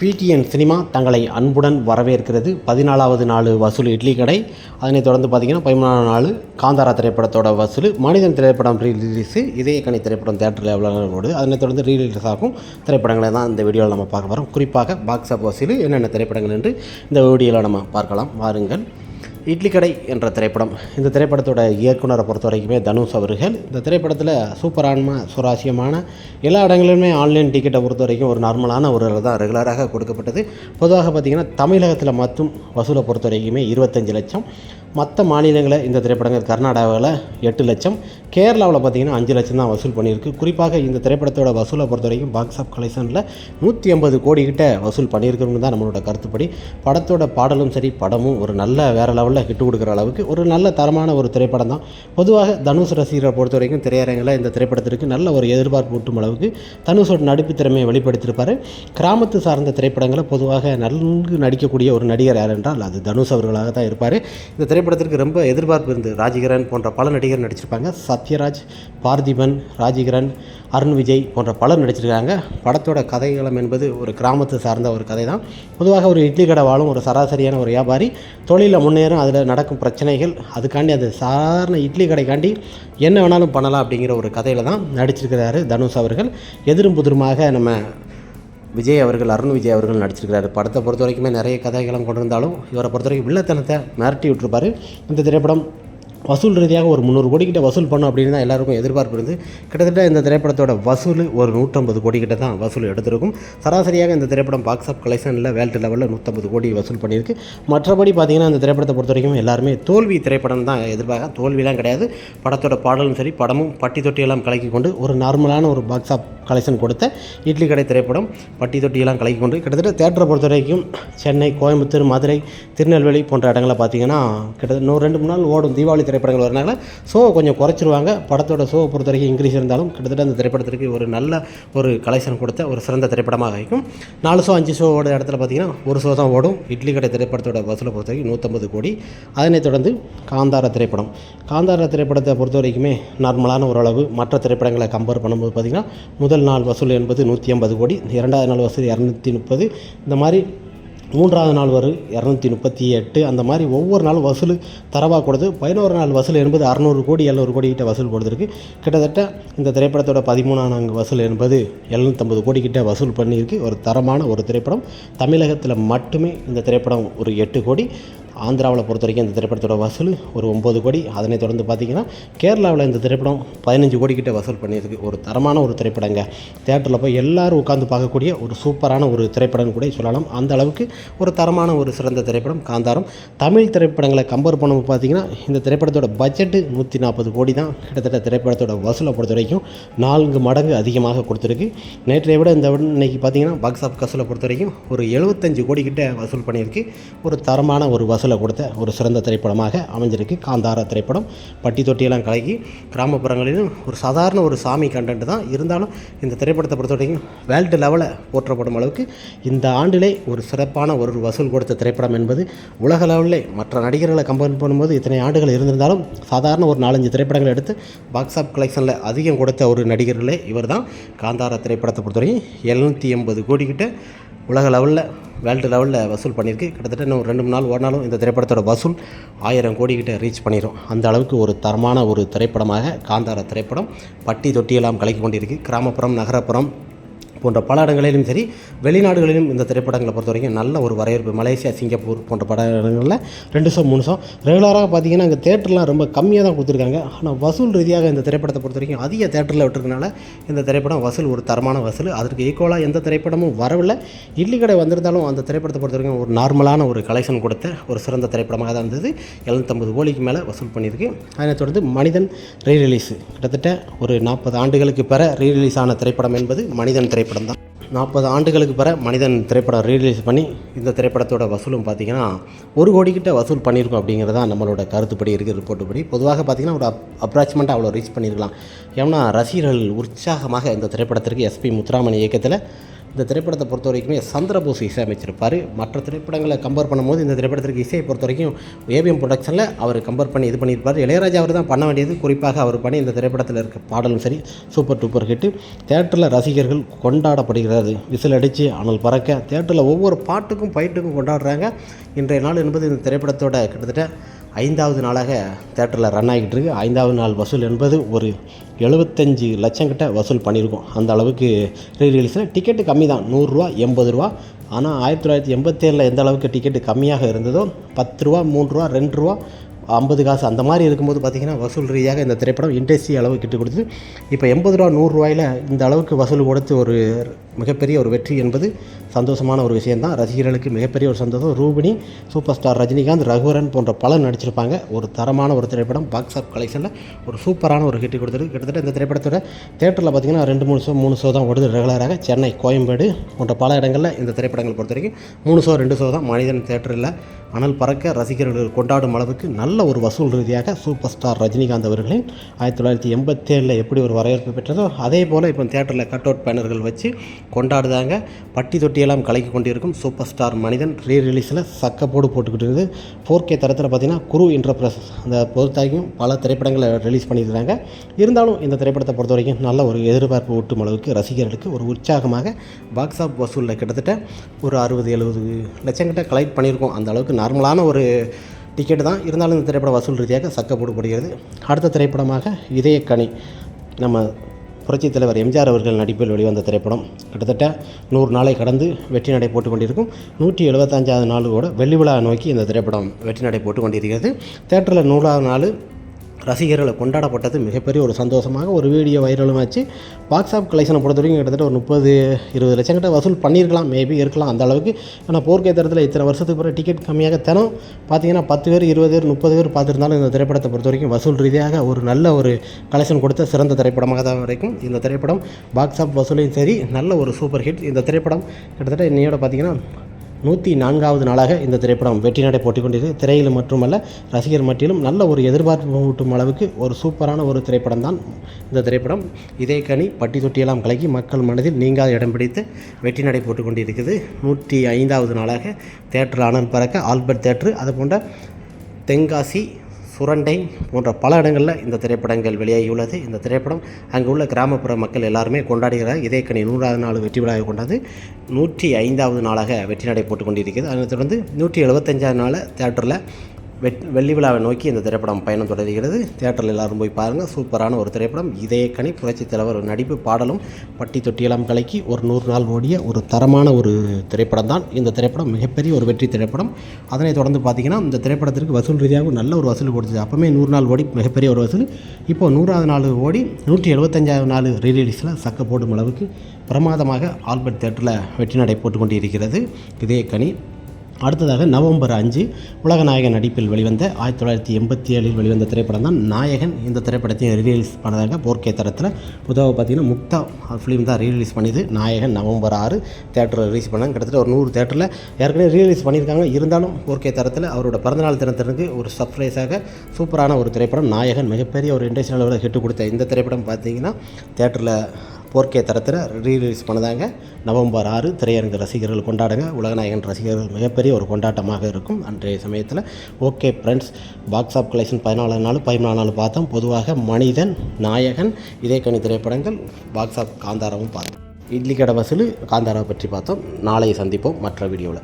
PTN cinema தங்களை அன்புடன் வரவேற்கிறது. பதினாலாவது நாள் வசூல் இட்லி கடை. அதனைத் தொடர்ந்து பார்த்தீங்கன்னா பதிமூணாம் நாள் காந்தாரா திரைப்படத்தோட வசூல் மனிதன் திரைப்படம் ரீலீஸு இதயக்கணி திரைப்படம் தேட்டரில் எவ்வளோ ஓடுது அதனைத் தொடர்ந்து ரீலீஸ் ஆகும். திரைப்படங்களை தான் இந்த வீடியோவில் நம்ம பார்க்க போகிறோம் குறிப்பாக பாக்ஸ் ஆஃப் வசூல் என்னென்ன திரைப்படங்கள் என்று இந்த வீடியோவில் நம்ம பார்க்கலாம். வாருங்கள். இட்லி கடை என்ற திரைப்படம். இந்த திரைப்படத்தோட இயக்குனரை பொறுத்த வரைக்குமே தனுஷ் அவர்கள். இந்த திரைப்படத்தில் சூப்பரான சுவாரஸ்யமான எல்லா இடங்களிலுமே ஆன்லைன் டிக்கெட்டை பொறுத்த வரைக்கும் ஒரு நார்மலான ஒரு தான் ரெகுலராக கொடுக்கப்பட்டது. பொதுவாக பார்த்திங்கன்னா தமிழகத்தில் மட்டும் வசூலை பொறுத்த வரைக்குமே இருபத்தஞ்சு லட்சம். மற்ற மாநிலங்களில் இந்த திரைப்படங்கள் கர்நாடகாவில் எட்டு லட்சம் கேரளாவில் பார்த்திங்கன்னா அஞ்சு லட்சம் தான் வசூல் பண்ணியிருக்கு. குறிப்பாக இந்த திரைப்படத்தோட வசூலை பொறுத்த வரைக்கும் பாக்ஸ் ஆஃப் கலெக்ஷனில் நூற்றி ஐம்பது கோடி கிட்ட வசூல் பண்ணியிருக்கணும்னு தான் நம்மளோட கருத்துப்படி. படத்தோட பாடலும் சரி படமும் ஒரு நல்ல வேறு லெவலில் ஹிட் கொடுக்குற அளவுக்கு ஒரு நல்ல தரமான ஒரு திரைப்படம் தான். பொதுவாக தனுஷ் ரசிகரை பொறுத்த வரைக்கும் திரையரங்கில் இந்த திரைப்படத்திற்கு நல்ல ஒரு எதிர்பார்ப்பு ஊட்டும் அளவுக்கு தனுஷோட நடிப்பு திறமையை வெளிப்படுத்தியிருப்பார். கிராமத்து சார்ந்த திரைப்படங்களை பொதுவாக நன்கு நடிக்கக்கூடிய ஒரு நடிகர் யார் என்றால் அது தனுஷ் அவர்களாக தான் இருப்பார். இந்த திரைப்படத்திற்கு ரொம்ப எதிர்பார்ப்பு இருந்து ராஜிகரன் போன்ற பல நடிகர் நடிச்சிருப்பாங்க. சத்யராஜ் பார்த்திபன் ராஜிகரன் அருண் விஜய் போன்ற பலர் நடிச்சிருக்காங்க. படத்தோட கதைகளம் என்பது ஒரு கிராமத்தை சார்ந்த ஒரு கதை தான் பொதுவாக ஒரு இட்லி கடை வாழும் ஒரு சராசரியான ஒரு வியாபாரி தொழிலில் முன்னேறும் அதில் நடக்கும் பிரச்சனைகள் அதுக்காண்டி அந்த சாதாரண இட்லி கடைக்காண்டி என்ன வேணாலும் பண்ணலாம் அப்படிங்கிற ஒரு கதையில் தான் நடிச்சிருக்கிறாரு தனுஷ் அவர்கள். எதிரும் புதிருமாக நம்ம விஜய் அவர்கள் அருண் விஜய் அவர்கள் நடிச்சிருக்கிறாரு. படத்தை பொறுத்த வரைக்குமே நிறைய கதைகளும் கொண்டிருந்தாலும் இவரை பொறுத்த வரைக்கும் வில்லத்தனத்தை மிரட்டி விட்டுருப்பார். இந்த திரைப்படம் வசூல் ரீதியாக ஒரு முந்நூறு கோடி கிட்ட வசூல் பண்ணும் அப்படின்னு தான் எல்லாருக்கும் எதிர்பார்ப்பு இருந்து கிட்டத்தட்ட இந்த திரைப்படத்தோட வசூல் ஒரு நூற்றம்பது கோடி கிட்ட தான் வசூல் எடுத்திருக்கும். சராசரியாக இந்த திரைப்படம் பாக்ஸ் ஆஃப் கலெக்ஷனில் வேல்ட் லெவலில் நூற்றம்பது கோடி வசூல் பண்ணியிருக்கு. மற்றபடி பார்த்தீங்கன்னா இந்த திரைப்படத்தை பொறுத்த வரைக்கும் எல்லாருமே தோல்வி திரைப்படம் தான் எதிர்பார்க்க தோல்விலாம் கிடையாது. படத்தோட பாடலும் சரி படமும் பட்டி தொட்டியெல்லாம் கலக்கி கொண்டு ஒரு நார்மலான ஒரு பாக்ஸ் ஆஃப் கலெக்ஷன் கொடுத்த இட்லி கடை திரைப்படம் பட்டி தொட்டியெல்லாம் கலக்கி கொண்டு கிட்டத்தட்ட தேட்டரை பொறுத்த வரைக்கும் சென்னை கோயம்புத்தூர் மதுரை திருநெல்வேலி போன்ற இடங்களை பார்த்தீங்கன்னா கிட்டத்தட்ட இன்னும் ரெண்டு மூணு நாள் ஓடும் தீபாவளி திரைப்படங்கள் வரனால ஷோவை கொஞ்சம் குறைச்சிருவாங்க. படத்தோட ஷோவை பொறுத்த வரைக்கும் இன்க்ரீஸ் இருந்தாலும் கிட்டத்தட்ட அந்த திரைப்படத்திற்கு ஒரு நல்ல ஒரு கலெக்ஷன் கொடுத்த ஒரு சிறந்த திரைப்படமாக இருக்கும். நாலு ஷோ அஞ்சு ஷோ ஓட இடத்துல பார்த்தீங்கன்னா ஒரு ஷோ தான் ஓடும். இட்லி கடை திரைப்படத்தோட வசூலை பொறுத்த வரைக்கும் நூற்றம்பது கோடி. அதனைத் தொடர்ந்து காந்தார திரைப்படம். காந்தார திரைப்படத்தை பொறுத்த வரைக்குமே நார்மலான ஓரளவு மற்ற திரைப்படங்களை கம்பேர் பண்ணும்போது பார்த்திங்கன்னா முதல் நாள் வசூல் என்பது நூற்றி ஐம்பது கோடி இரண்டாவது நாள் வசூல் இரநூத்தி முப்பது இந்த மாதிரி மூன்றாவது நாள் வரும் இரநூத்தி முப்பத்தி எட்டு அந்த மாதிரி ஒவ்வொரு நாளும் வசூல் தரவாக கொடுத்து பதினோரு நாள் வசூல் என்பது அறநூறு கோடி எழுநூறு கோடி கிட்ட வசூல் கொடுத்துருக்கு கிட்டத்தட்ட இந்த திரைப்படத்தோட பதிமூணாம் நான்கு வசூல் என்பது எழுநூற்றம்பது கோடி கிட்ட வசூல் பண்ணியிருக்கு. ஒரு தரமான ஒரு திரைப்படம். தமிழகத்தில் மட்டுமே இந்த திரைப்படம் ஒரு எட்டு கோடி. ஆந்திராவில் பொறுத்த வரைக்கும் இந்த திரைப்படத்தோட வசூல் ஒரு ஒம்பது கோடி. அதனை தொடர்ந்து பார்த்தீங்கன்னா கேரளாவில் இந்த திரைப்படம் பதினஞ்சு கோடி கிட்ட வசூல் பண்ணியிருக்கு. ஒரு தரமான ஒரு திரைப்படங்க. தேட்டரில் போய் எல்லாரும் உட்காந்து பார்க்கக்கூடிய ஒரு சூப்பரான ஒரு திரைப்படம் கூட சொல்லலாம். அந்த அளவுக்கு ஒரு தரமான ஒரு சிறந்த திரைப்படம் காந்தாரம். தமிழ் திரைப்படங்களை கம்பேர் பண்ணும்போது பார்த்தீங்கன்னா இந்த திரைப்படத்தோட பட்ஜெட்டு நூற்றி நாற்பது கோடி தான். கிட்டத்தட்ட திரைப்படத்தோட வசூலை பொறுத்த வரைக்கும் நான்கு மடங்கு அதிகமாக கொடுத்துருக்கு. நேற்றைய விட இந்த விட இன்னைக்கு பார்த்தீங்கன்னா பாக்ஸ் ஆஃப் கசூலை பொறுத்த வரைக்கும் ஒரு எழுபத்தஞ்சு கோடி கிட்ட வசூல் பண்ணியிருக்கு. ஒரு தரமான ஒரு வசூல் கொடுத்த ஒரு சிறந்த திரைப்படமாக அமைஞ்சிருக்கு. காந்தார திரைப்படம். பட்டி தொட்டியெல்லாம் கலக்கி கிராமப்புறங்களிலும் ஒரு சாதாரண ஒரு சாமி கண்டென்ட் தான். இருந்தாலும் இந்த திரைப்படத்தை பொறுத்த வரைக்கும் வேர்ல்டு லெவலில் போற்றப்படும் அளவுக்கு இந்த ஆண்டிலே ஒரு சிறப்பான ஒரு வசூல் கொடுத்த திரைப்படம் என்பது உலக லெவலில் மற்ற நடிகர்களை கம்பேர் பண்ணும்போது இத்தனை ஆண்டுகள் இருந்திருந்தாலும் சாதாரண ஒரு நாலஞ்சு திரைப்படங்கள் எடுத்து பாக்ஸ் ஆஃப் கலெக்ஷனில் அதிகம் கொடுத்த ஒரு நடிகர்களே இவர் தான் காந்தார திரைப்படத்தை பொறுத்தவரைக்கும் எழுநூற்றி எண்பது கோடிக்கிட்ட உலக லெவலில் வேர்ல்டு லெவலில் வசூல் பண்ணியிருக்கு. கிட்டத்தட்ட இன்னும் ரெண்டு மூணு நாள் ஓடினாலும் இந்த திரைப்படத்தோட வசூல் ஆயிரம் கோடிக்கிட்ட ரீச் பண்ணிடும் அந்த அளவுக்கு ஒரு தரமான ஒரு திரைப்படமாக காந்தார திரைப்படம் பட்டி தொட்டியெல்லாம் கலக்கி கொண்டிருக்கு. கிராமப்புறம் நகரப்புறம் போன்ற பல இடங்களிலும் சரி வெளிநாடுகளிலும் இந்த திரைப்படங்களை பொறுத்த வரைக்கும் நல்ல ஒரு வரவேற்பு. மலேசியா சிங்கப்பூர் போன்ற பட இடங்களில் ரெண்டு ஷோ மூணு ஷோ ரெகுலராக பார்த்தீங்கன்னா அங்கே தேட்டர்லாம் ரொம்ப கம்மியாக தான் கொடுத்துருக்காங்க. ஆனால் வசூல் ரீதியாக இந்த திரைப்படத்தை பொறுத்த வரைக்கும் அதிக தேட்டரில் விட்டுருக்கனால இந்த திரைப்படம் வசூல் ஒரு தரமான வசூல். அதற்கு ஈக்குவலாக எந்த திரைப்படமும் வரவில்லை. இட்லி கடை வந்திருந்தாலும் அந்த திரைப்படத்தை பொறுத்த வரைக்கும் ஒரு நார்மலான ஒரு கலெக்ஷன் கொடுத்த ஒரு சிறந்த திரைப்படமாக தான் இருந்தது. எழுநூற்றம்பது கோழிக்கு மேலே வசூல் பண்ணியிருக்கு. அதனைத் தொடர்ந்து மனிதன் ரீ ரிலீஸ் கிட்டத்தட்ட ஒரு நாற்பது ஆண்டுகளுக்கு பிற ரீ ரிலீஸ் ஆன திரைப்படம் என்பது மனிதன் திரைப்படம். திரைப்படம் தான். நாற்பது ஆண்டுகளுக்கு பிற மனிதன் திரைப்படம் ரீரிலீஸ் பண்ணி இந்த திரைப்படத்தோட வசூலும் பார்த்தீங்கன்னா ஒரு கோடிக்கிட்ட வசூல் பண்ணியிருக்கோம் அப்படிங்கிறது தான் நம்மளோட கருத்துப்படி இருக்குது ரிப்போர்ட்டு படி பொதுவாக பார்த்தீங்கன்னா ஒரு அப்ராச்மெண்ட்டாக அவ்வளோ ரீச் பண்ணியிருக்கலாம். ஏன்னா ரசிகர்கள் உற்சாகமாக இந்த திரைப்படத்திற்கு எஸ்பி முத்துராமன் இயக்கத்தில் இந்த திரைப்படத்தை பொறுத்த வரைக்குமே சந்திரபோஸ் இசையமைச்சிருப்பார். மற்ற திரைப்படங்களை கம்பேர் பண்ணும்போது இந்த திரைப்படத்திற்கு இசையை பொறுத்த வரைக்கும் ஏபிஎம் ப்ரொடக்ஷனில் அவர் கம்பேர் பண்ணி இது பண்ணியிருப்பார். இளையராஜா அவர் தான் பண்ண வேண்டியது. குறிப்பாக அவர் பண்ணி இந்த திரைப்படத்தில் இருக்க பாடலும் சரி சூப்பர் டூப்பர் ஹிட்டு தேட்டரில் ரசிகர்கள் கொண்டாடப்படுகிறது. விசில் அடித்து அனல் பறக்க தேட்டரில் ஒவ்வொரு பாட்டுக்கும் பயிட்டுக்கும் கொண்டாடுறாங்க. இன்றைய நாள் என்பது இந்த திரைப்படத்தோட கிட்டத்தட்ட ஐந்தாவது நாளாக தேட்டரில் ரன் ஆகிட்டு இருக்கு ஐந்தாவது நாள் வசூல் என்பது ஒரு எழுபத்தஞ்சு லட்சம் கிட்ட வசூல் பண்ணியிருக்கோம். அந்த அளவுக்கு ரீ ரிலீஸில் டிக்கெட்டு கம்மி தான் நூறுரூவா எண்பது ரூபா. ஆனால் ஆயிரத்தி தொள்ளாயிரத்தி எண்பத்தேழில் எந்த அளவுக்கு டிக்கெட்டு கம்மியாக இருந்ததோ பத்து ரூபா மூன்று ரூபா ரெண்டு ரூபா ஐம்பது காசு அந்த மாதிரி இருக்கும்போது பார்த்திங்கன்னா வசூல் ரீதியாக இந்த திரைப்படம் இண்டஸ்ட்ரி அளவு கிட்டு கொடுத்து இப்போ எண்பது ரூபா நூறுரூவாயில் இந்த அளவுக்கு வசூல் கொடுத்து ஒரு மிகப்பெரிய ஒரு வெற்றி என்பது சந்தோஷமான ஒரு விஷயந்தான் ரசிகர்களுக்கு மிகப்பெரிய ஒரு சந்தோஷம். ரூபினி சூப்பர் ஸ்டார் ரஜினிகாந்த் ரகுவரன் போன்ற பலர் நடிச்சிருப்பாங்க. ஒரு தரமான ஒரு திரைப்படம் பாக்ஸ் ஆஃப் கலெக்ஷனில் ஒரு சூப்பரான ஒரு ஹிட் கொடுத்துருக்கு கிட்டத்தட்ட இந்த திரைப்படத்தோட தேட்டரில் பார்த்திங்கன்னா ரெண்டு மூணு ஷோ மூணு ஷோ தான் ஓடுது ரெகுலராக சென்னை கோயம்பேடு போன்ற பல இடங்களில் இந்த திரைப்படங்கள் பொறுத்த வரைக்கும் மூணு ஷோ ரெண்டு ஷோ தான் மனிதன் தேட்டரில் அனல் பறக்க ரசிகர்கள் கொண்டாடும் அளவுக்கு நல்ல ஒரு வசூல் ரீதியாக சூப்பர் ஸ்டார் ரஜினிகாந்த் அவர்களின் ஆயிரத்தி தொள்ளாயிரத்தி எண்பத்தேழில் எப்படி ஒரு வரவேற்பு பெற்றதோ அதே போல் இப்போ தேட்டரில் கட் அவுட் பேனர்கள் வச்சு கொண்டாடுதாங்க பட்டி தொட்டியெல்லாம் கலக்கி கொண்டிருக்கும் சூப்பர் ஸ்டார் மனிதன் ரீ ரிலீஸில் சக்கப்போடு போட்டுக்கிட்டு இருக்குது. ஃபோர் கே தரத்தில் பார்த்திங்கன்னா குரு இன்டர்பிரஸ் அந்த பொறுத்தாக்கியும் பல திரைப்படங்களை ரிலீஸ் பண்ணியிருக்காங்க இருந்தாலும் இந்த திரைப்படத்தை பொறுத்த வரைக்கும் நல்ல ஒரு எதிர்பார்ப்பு ஊட்டும் அளவுக்கு ரசிகர்களுக்கு ஒரு உற்சாகமாக பாக்ஸ் ஆஃப் வசூலில் கிட்டத்தட்ட ஒரு அறுபது எழுபது லட்சம் கிட்ட கலெக்ட் பண்ணியிருக்கோம். அந்த அளவுக்கு நார்மலான ஒரு டிக்கெட் தான். இருந்தாலும் இந்த திரைப்படம் வசூல் ரீதியாக சக்கப்போடுபடுகிறது அடுத்த திரைப்படமாக இதயக்கனி. நம்ம புரட்சித் தலைவர் எம்ஜிஆர் அவர்கள் நடிப்பில் வெளிவந்த திரைப்படம். கிட்டத்தட்ட நூறு நாளை கடந்து வெற்றி நடை போட்டு கொண்டிருக்கும். நூற்றி எழுபத்தஞ்சாவது நாளோட வெள்ளி விழா நோக்கி இந்த திரைப்படம் வெற்றி நடை போட்டு கொண்டிருக்கிறது. தேட்டரில் நூறாவது நாள் ரசிகர்களை கொண்டாடப்பட்டது மிகப்பெரிய ஒரு சந்தோஷமாக. ஒரு வீடியோ வைரலும் ஆச்சு. பாக்ஸ் ஆஃப் கலெக்ஷனை பொறுத்த வரைக்கும் கிட்டத்தட்ட ஒரு முப்பது இருபது லட்சம் கிட்ட வசூல் பண்ணியிருக்கலாம். மேபி இருக்கலாம் அந்த அளவுக்கு. ஆனால் போர்க்கை தரத்தில் இத்தனை வருஷத்துக்கு பிறகு டிக்கெட் கம்மியாக தினம் பார்த்தீங்கன்னா பத்து பேர் இருபது பேர் முப்பது பேர் பார்த்துருந்தாலும் இந்த திரைப்படத்தை பொறுத்த வரைக்கும் வசூல் ரீதியாக ஒரு நல்ல ஒரு கலெக்ஷன் கொடுத்த சிறந்த திரைப்படமாக தான் வரைக்கும் இந்த திரைப்படம் பாக்ஸ் ஆஃப் வசூலையும் சரி நல்ல ஒரு சூப்பர் ஹிட் இந்த திரைப்படம் கிட்டத்தட்ட இன்னையோட பார்த்தீங்கன்னா நூற்றி நான்காவது நாளாக இந்த திரைப்படம் வெற்றி நடை போட்டிக் கொண்டிருக்கு. திரையில் மட்டுமல்ல ரசிகர் மட்டிலும் நல்ல ஒரு எதிர்பார்ப்பு ஊட்டும் அளவுக்கு ஒரு சூப்பரான ஒரு திரைப்படம் தான் இந்த திரைப்படம். இதே கனி பட்டி தொட்டியெல்லாம் கலக்கி மக்கள் மனதில் நீங்காத இடம் பிடித்து வெற்றி நடை போட்டுக் கொண்டிருக்குது. நூற்றி ஐந்தாவது நாளாக தேட்டர் ஆனந்த் பறக்க ஆல்பர்ட் தேட்டரு அது போன்ற தென்காசி சுரண்டை போன்ற பல இடங்களில் இந்த திரைப்படங்கள் வெளியாகியுள்ளது. இந்த திரைப்படம் அங்கே உள்ள கிராமப்புற மக்கள் எல்லாருமே கொண்டாடுகிறார். இதே கணி நூறாவது நாள் வெற்றி விழாவை கொண்டாந்து நூற்றி ஐந்தாவது நாளாக வெற்றி நடை போட்டு கொண்டிருக்கிறது. அதனைத் தொடர்ந்து நூற்றி எழுபத்தஞ்சாவது நாள் தேட்டரில் வெட் வெள்ளி விழாவை நோக்கி இந்த திரைப்படம் பயணம் தொடர்கிறது. தேட்டரில் எல்லாரும் போய் பாருங்கள் சூப்பரான ஒரு திரைப்படம். இதே கனி புரட்சி தலைவர் நடிப்பு பாடலும் பட்டி தொட்டியெல்லாம் கலக்கி ஒரு நூறு நாள் ஓடிய ஒரு தரமான ஒரு திரைப்படம் தான். இந்த திரைப்படம் மிகப்பெரிய ஒரு வெற்றி திரைப்படம். அதனைத் தொடர்ந்து பார்த்தீங்கன்னா இந்த திரைப்படத்திற்கு வசூல் ரீதியாகவும் நல்ல ஒரு வசூல் கொடுத்தது அப்போமே நூறு நாள் ஓடி மிகப்பெரிய ஒரு வசூல். இப்போ நூறாவது நாள் ஓடி நூற்றி எழுபத்தஞ்சாவது நாள் ரீரிலீஸில் சக்க போடும் அளவுக்கு பிரமாதமாக ஆல்பர்ட் தேட்டரில் வெற்றி நடை போட்டு கொண்டிருக்கிறது. இதே கனி அடுத்ததாக நவம்பர் அஞ்சு உலகநாயகன் நடிப்பில் வெளிவந்த ஆயிரத்தி தொள்ளாயிரத்தி எண்பத்தி ஏழில் வெளிவந்த திரைப்படம் தான் நாயகன். இந்த திரைப்படத்தையும் ரீரிலீஸ் பண்ணதாக போர்க்கே தரத்தில் புதுவாக பார்த்தீங்கன்னா முக்தா ஃபிலிம் தான் ரீரிலீஸ் பண்ணிது. நாயகன் நவம்பர் ஆறு தேட்டரில் ரிலீஸ் பண்ணாங்க. கிட்டத்தட்ட ஒரு நூறு தேட்டரில் ஏற்கனவே ரீரிலீஸ் பண்ணியிருக்காங்க. இருந்தாலும் போர்க்கே தரத்தில் அவரோட பிறந்தநாள் தினத்திற்கு ஒரு சர்ப்ரைஸாக சூப்பரான ஒரு திரைப்படம் நாயகன் மிகப்பெரிய ஒரு இண்டஸ்ட்ரியல் அளவில் ஹிட்டு கொடுத்த இந்த திரைப்படம் பார்த்தீங்கன்னா தேட்டரில் போர்க்கே தரத்தில் ரீரிலீஸ் பண்ணதாங்க. நவம்பர் ஆறு திரையரங்கு ரசிகர்கள் கொண்டாடுங்க. உலகநாயகன் ரசிகர்கள் மிகப்பெரிய ஒரு கொண்டாட்டமாக இருக்கும் அன்றைய சமயத்தில். Okay friends box office collection பதினாலு நாள் பதினாலு நாள் பார்த்தோம். பொதுவாக மனிதன் நாயகன் இதே கனி திரைப்படங்கள் பாக்ஸ் ஆஃப் காந்தாராவும் பார்த்தோம். இட்லி கடை வசூல் காந்தாராவை பற்றி பார்த்தோம். நாளை சந்திப்போம் மற்ற வீடியோவில்